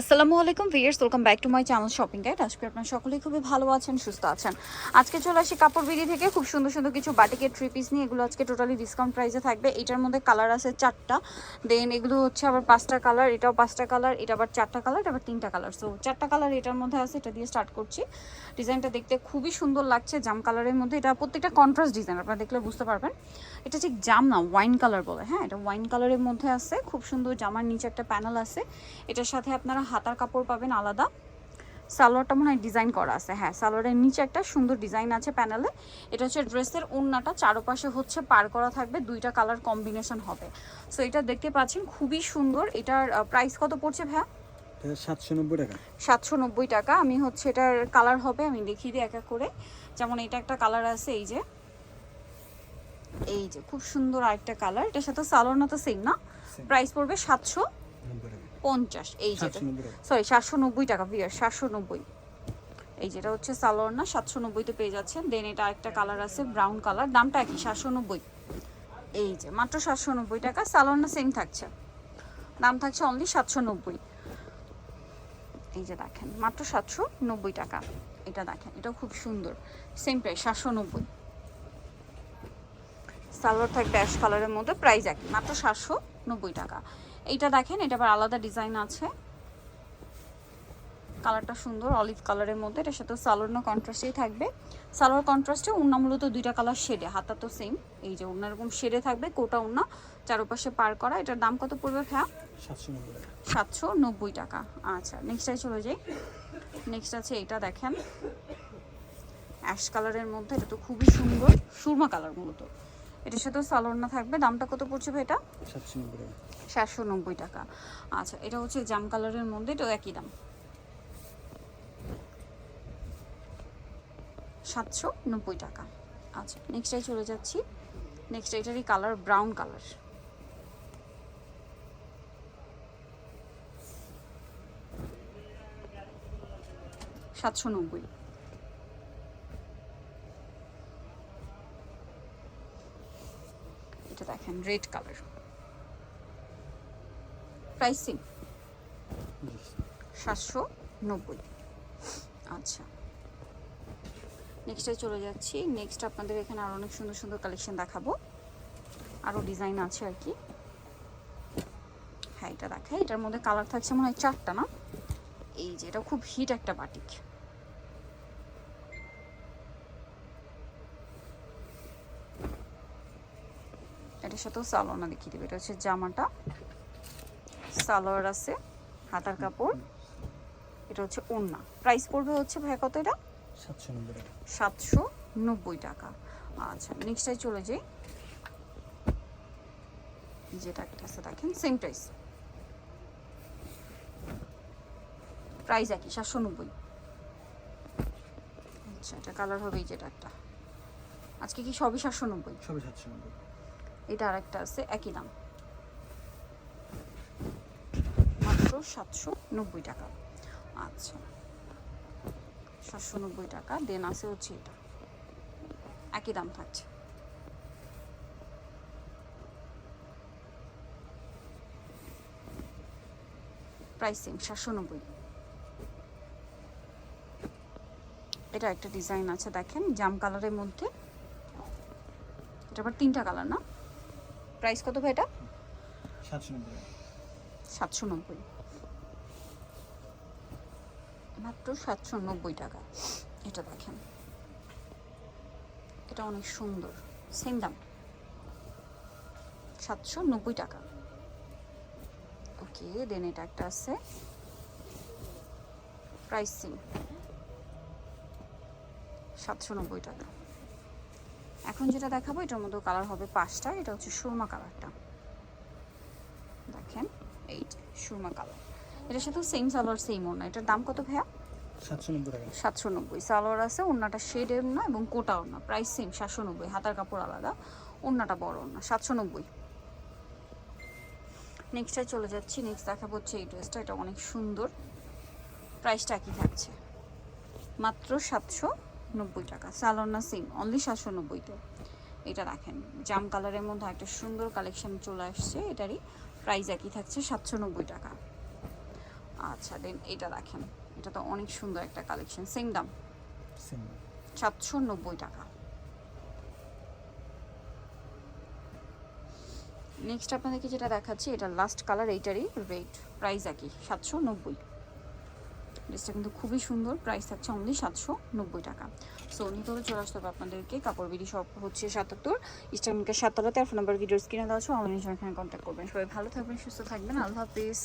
আসসালামু আলাইকুম viewers welcome back to my channel shopping guide আজকে আপনারা সকলেই খুবই ভালো আছেন, সুস্থ আছেন। আজকে চলে আসি কাপড় বিড়ি থেকে, খুব সুন্দর সুন্দর কিছু বাটিকের থ্রি পিস নিয়ে। এগুলো আজকে টোটালি ডিসকাউন্ট প্রাইসে থাকবে। এটার মধ্যে কালার আছে চারটা। দেন এগুলো হচ্ছে আবার পাঁচটা কালার এটাও পাঁচটা কালার এটা আবার চারটা কালার এটা আবার তিনটা কালার সো চারটা কালার এটার মধ্যে আছে, এটা দিয়ে স্টার্ট করছি। ডিজাইনটা দেখতে খুবই সুন্দর লাগছে, জাম কালারের মধ্যে। এটা প্রত্যেকটা কন্ট্রাস্ট ডিজাইন আপনারা দেখলে বুঝতে পারবেন। এটা ঠিক জাম না ওয়াইন কালার বলে। হ্যাঁ এটা ওয়াইন কালারের মধ্যে আছে। খুব সুন্দর জামার নিচে একটা প্যানেল আছে। এটার সাথে আপনারা হাতার কাপড় পাবেন আলাদা। সালোয়ারটা মনে হয় ডিজাইন করা আছে। হ্যাঁ সালোয়ারের নিচে একটা সুন্দর ডিজাইন আছে প্যানেলে এটা হচ্ছে ড্রেসের ওড়নাটা চারপাশে হচ্ছে পার করা থাকবে দুইটা কালার কম্বিনেশন হবে। সো এটা দেখতে পাচ্ছেন খুবই সুন্দর। এটার প্রাইস কত পড়ছে ভাইয়া? সাতশো নব্বই টাকা। সাতশো নব্বই টাকা। আমি হচ্ছে এটার কালার হবে আমি দেখিয়ে দিই এক এক করে। যেমন এটা একটা কালার আছে এই যে। এই যে খুব সুন্দর আরেকটা কালার এটার সাথে সালোয়ার তো সেম না। প্রাইস পড়বে সাতশো। নব্বই পঞ্চাশ এই যেটা। সরি সাতশো নব্বই টাকা বিয়ার সাতশো নব্বই। এই যেটা হচ্ছে সালোয়ার না সাতশো নব্বইতে পেয়ে যাচ্ছেন। দেন এটা আরেকটা কালার আছে ব্রাউন কালার দামটা একই সাতশো নব্বই। এই যে মাত্র সাতশো নব্বই টাকা সালোয়ার না সেম থাকছে। দাম থাকছে অনলি সাতশো নব্বই। এই যে দেখেন মাত্র সাতশো নব্বই টাকা। এটা দেখেন এটা খুব সুন্দর। সেম প্রাইস সাতশো নব্বই। সালোয়ার থাকবে অ্যাশ কালারের মধ্যে প্রাইস একই মাত্র সাতশো নব্বই টাকা। এইটা দেখেন, এটা আবার আলাদা ডিজাইন আছে। কালারটা সুন্দর, অলিভ কালারের মধ্যে। এটার সাথে সালোয়ার কন্ট্রাস্টেই থাকবে। সালোয়ার কন্ট্রাস্টে উন্না মূলত দুইটা কালার শেডে হাতা তো সেম এই যে উন্না এরকম শেডে থাকবে কোটা উন্না, চারপাশে পার করা। এটার দাম কত পড়বে হ্যাঁ সাতশো নব্বই টাকা। আচ্ছা নেক্সটটাই চলে যাই। নেক্সট আছে এটা দেখেন। অ্যাশ কালারের মধ্যে, এটা তো খুবই সুন্দর। সুরমা কালার মূলত। এটার সাথেও সালোয়ার না থাকবে। দামটা কত পড়ছে ভাই এটা? সাতশো নব্বই টাকা। আচ্ছা এটা হচ্ছে জাম কালারের মধ্যে এটাও একই দাম। সাতশো নব্বই টাকা। আচ্ছা নেক্সটটাই চলে যাচ্ছি। নেক্সট এটারই কালার ব্রাউন কালার সাতশো নব্বই। এটা দেখেন রেড কালার প্রাইসিং সাতশো নব্বই। আচ্ছা। নেক্সটে চলে যাচ্ছি। নেক্সট আপনাদের এখানে আরও অনেক সুন্দর সুন্দর কালেকশন দেখাবো। আরও ডিজাইন আছে আর কি। হ্যাঁ এটা দেখাই এটার মধ্যে কালার থাকছে মনে হয় চারটা না? এই যে এটা খুব হিট একটা বাটিক এটার সাথেও সালোয়ার দেখিয়ে দেবে এটা হচ্ছে জামাটা সালোয়ার আছে হাতার কাপড় এটা হচ্ছে ওড়না। প্রাইস পড়বে হচ্ছে ভাই কত এটা? সাতশো নব্বই টাকা। আচ্ছা নেক্সটাই চলে যাই। যেটা একটা আছে দেখেন সেম প্রাইস প্রাইস একই সাতশো নব্বই। আচ্ছা এটা কালার হবে এই যেটা একটা। আজকে কি সবই সাতশো নব্বই? সবই সাতশো নব্বই। এটা আরেকটা আছে, একই দাম। মাত্র সাতশো নব্বই টাকা। আচ্ছা সাতশো নব্বই টাকা, দেন আছে হচ্ছে এটা। একই দাম থাকছে। প্রাইস সাতশো নব্বই। এটা একটা ডিজাইন আছে, দেখেন, জাম কালারের মধ্যে। এটা আবার তিনটা কালার না? প্রাইস কত ভাই এটা? সাতশো নব্বই টাকা। সাতশো নব্বই। মাত্র সাতশো নব্বই টাকা। এটা দেখেন। এটা অনেক সুন্দর। সেম দাম। সাতশো নব্বই টাকা। ওকে দেন এটা একটা আছে। প্রাইস সাতশো নব্বই টাকা। এখন যেটা দেখাবো এটার মধ্যে কালার হবে পাঁচটা এটা হচ্ছে সুরমা কালারটা দেখেন এই সুরমা কালার এটার সাথে সেম সালোয়ার সেম ওড়না। এটার দাম কত ভাইয়া? সাতশো নব্বই সালোয়ার আছে ওড়নাটা শেডের ওড়না এবং কোটা ওড়না। প্রাইস সেম সাতশো নব্বই। হাতার কাপড় আলাদা ওড়নাটা বড় ওড়না সাতশো নব্বই। নেক্সটটায় চলে যাচ্ছি নেক্সট দেখা হচ্ছে এই ড্রেসটা এটা অনেক সুন্দর। প্রাইসটা একই থাকছে। মাত্র সাতশো নব্বই টাকা। সালোয়ার সেম অনলি সাতশো নব্বইতে এটা দেখেন জাম কালারের মধ্যে একটা সুন্দর কালেকশন চলে আসছে এটারই প্রাইস একই থাকছে সাতশো নব্বই টাকা। আচ্ছা দেন এটা দেখেন এটা তো অনেক সুন্দর একটা কালেকশন সেম দাম। সাতশো নব্বই টাকা। নেক্সট আপনাদেরকে যেটা দেখাচ্ছি এটা লাস্ট কালার এইটারই রেট প্রাইস একই সাতশো নব্বই। ড্রেসটা কিন্তু খুবই সুন্দর। প্রাইস থাকছে অনলি সাতশো নব্বই টাকা। সো নিতে চলে আসতে হবে আপনাদেরকে। কাপড় বিডি সব হচ্ছে সাতাত্তর। ইস্টার্নকে সাততলাতে আর ফোন নাম্বার ভিডিওস কিনে দেওয়া আছে। অনলাইনে এখানে কন্ট্যাক্ট করবেন। সবাই ভালো থাকবেন, সুস্থ থাকবেন। আল্লাহ হাফিজ।